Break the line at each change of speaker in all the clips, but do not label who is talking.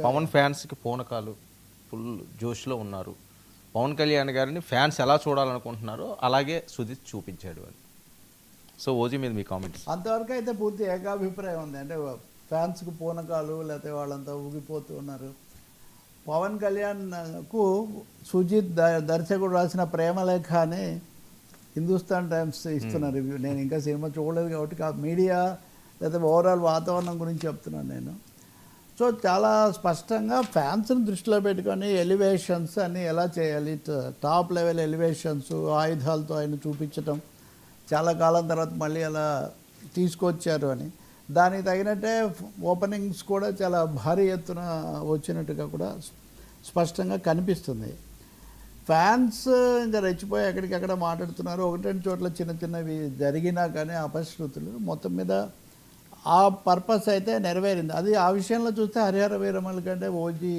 పవన్ ఫ్యాన్స్కి పూనకాలు ఫుల్ జోష్లో ఉన్నారు. పవన్ కళ్యాణ్ గారిని ఫ్యాన్స్ ఎలా చూడాలనుకుంటున్నారో అలాగే సుజిత్ చూపించాడు అని. సో ఓజీ మీద మీ కామెంట్స్.
అంతవరకు అయితే పూర్తి ఏకాభిప్రాయం ఉంది. అంటే ఫ్యాన్స్కి పూనకాలు లేకపోతే వాళ్ళంతా ఊగిపోతూ ఉన్నారు. పవన్ కళ్యాణ్కు సుజిత్ ద- దర్శకుడు రాసిన ప్రేమలేఖ అని హిందుస్థాన్ టైమ్స్ ఇస్తున్న రివ్యూ నేను ఇంకా సినిమా చూడలేదు కాబట్టి మీడియా లేదా ఓవరాల్ వాతావరణం గురించి చెప్తున్నాను నేను. సో చాలా స్పష్టంగా ఫ్యాన్స్ని దృష్టిలో పెట్టుకొని ఎలివేషన్స్ అన్ని ఎలా చేయాలి? టాప్ లెవెల్ ఎలివేషన్స్ ఆయుధాలతో ఆయన చూపించటం చాలా కాలం తర్వాత మళ్ళీ అలా తీసుకొచ్చారు అని. దానికి తగినట్టే ఓపెనింగ్స్ కూడా చాలా భారీ ఎత్తున వచ్చినట్టుగా కూడా స్పష్టంగా కనిపిస్తుంది. ఫ్యాన్స్ ఇంకా రెచ్చిపోయి ఎక్కడికక్కడ మాట్లాడుతున్నారు. ఒకటి రెండు చోట్ల చిన్న చిన్నవి జరిగినా కానీ అపశృతులు. మొత్తం మీద ఆ పర్పస్ అయితే నెరవేరింది. అది ఆ విషయంలో చూస్తే హరిహర వీరమల కంటే ఓజీ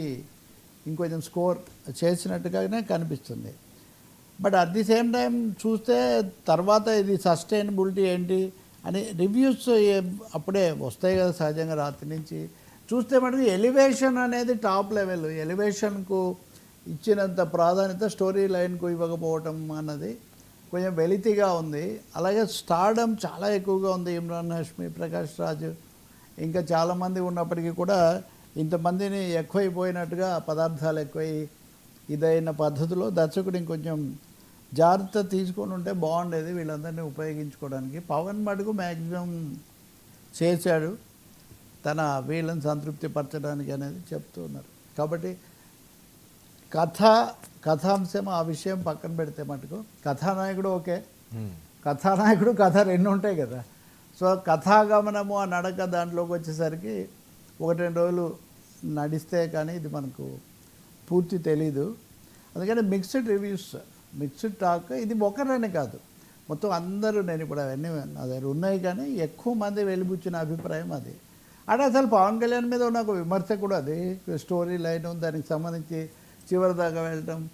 ఇంకొంచెం స్కోర్ చేసినట్టుగానే కనిపిస్తుంది. But at the same time చూస్తే తర్వాత ఇది సస్టైనబిలిటీ ఏంటి అని రివ్యూస్ అప్పుడే వస్తాయి కదా సహజంగా రాత్రి నుంచి. చూస్తే మటుకు ఎలివేషన్ అనేది టాప్ లెవెల్. ఎలివేషన్కు ఇచ్చినంత ప్రాధాన్యత స్టోరీ లైన్కు ఇవ్వకపోవటం అన్నది కొంచెం వెలితిగా ఉంది. అలాగే స్టార్డమ్ చాలా ఎక్కువగా ఉంది ఇమ్రాన్ హష్మి ప్రకాష్ రాజు. ఇంకా చాలామంది ఉన్నప్పటికీ కూడా ఇంతమందిని ఎక్కువైపోయినట్టుగా పదార్థాలు ఎక్కువై ఇదైన పద్ధతిలో దర్శకుడు ఇంకొంచెం జాగ్రత్త తీసుకొని ఉంటే బాగుండేది వీళ్ళందరినీ ఉపయోగించుకోవడానికి. పవన్ మటుకు మ్యాక్సిమం చేశాడు. తన వీళ్ళని సంతృప్తి పరచడానికి అనేది చెప్తూ ఉన్నారు కాబట్టి కథ కథాంశం ఆ విషయం పక్కన పెడితే మటుకు కథానాయకుడు ఓకే. కథానాయకుడు కథ రెండు ఉంటాయి కదా. సో కథాగమనము ఆ నడక దాంట్లోకి వచ్చేసరికి ఒకటి రెండు రోజులు నడిస్తే కానీ ఇది మనకు పూర్తి తెలీదు. అందుకని మిక్స్డ్ రివ్యూస్ మిక్స్డ్ టాక్ ఇది ఒకరనే కాదు. మొత్తం అందరూ నేను ఇప్పుడు అవన్నీ నా దగ్గర ఉన్నాయి కానీ ఎక్కువ మంది వెలిబుచ్చిన అభిప్రాయం అది. అంటే అసలు పవన్ కళ్యాణ్ మీద ఉన్న ఒక విమర్శ కూడా అది. స్టోరీ లైన్ దానికి సంబంధించి చివరి దాకా వెళ్ళటం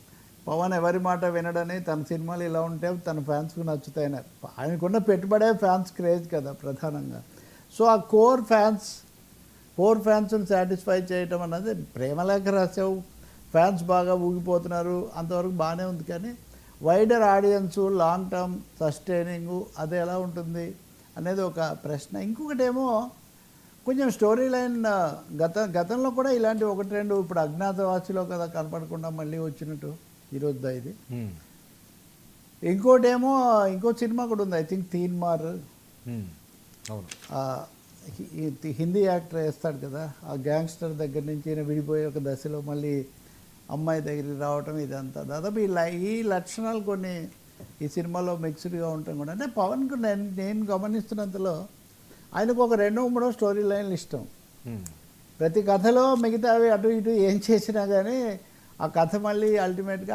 పవన్ ఎవరి మాట వినడని తన సినిమాలు ఇలా ఉంటే తన ఫ్యాన్స్కు నచ్చుతాయన్నారు. ఆయనకున్న పెట్టుబడే ఫ్యాన్స్ క్రేజ్ కదా ప్రధానంగా. సో ఆ కోర్ ఫ్యాన్స్ కోర్ ఫ్యాన్స్ని సాటిస్ఫై చేయటం అన్నది ప్రేమలేఖ రాసావు ఫ్యాన్స్ బాగా ఊగిపోతున్నారు. అంతవరకు బాగానే ఉంది కానీ wider audience long term sustaining అది ఎలా ఉంటుంది అనేది ఒక ప్రశ్న. ఇంకొకటేమో కొంచెం స్టోరీ లైన్ గత గతంలో కూడా ఇలాంటి ఒకటి రెండు ఇప్పుడు అజ్ఞాతవాసిలో కదా కనపడకుండా మళ్ళీ వచ్చినట్టు ఈరోజు ఇది. ఇంకోటేమో ఇంకో సినిమా కూడా ఉంది ఐ థింక్ తీన్ మార్ హిందీ యాక్టర్ వేస్తాడు కదా ఆ గ్యాంగ్స్టర్ దగ్గర నుంచి విడిపోయే ఒక దశలో మళ్ళీ అమ్మాయి దగ్గరికి రావటం ఇదంతా. దాదాపు ఈ ఈ లక్షణాలు కొన్ని ఈ సినిమాలో మిక్స్డ్గా ఉండటం కూడా. అంటే పవన్కు నేను నేను గమనిస్తున్నంతలో ఆయనకు ఒక రెండో మూడో స్టోరీ లైన్లు ఇష్టం. ప్రతి కథలో మిగతావి అటు ఇటు ఏం చేసినా కానీ ఆ కథ మళ్ళీ అల్టిమేట్గా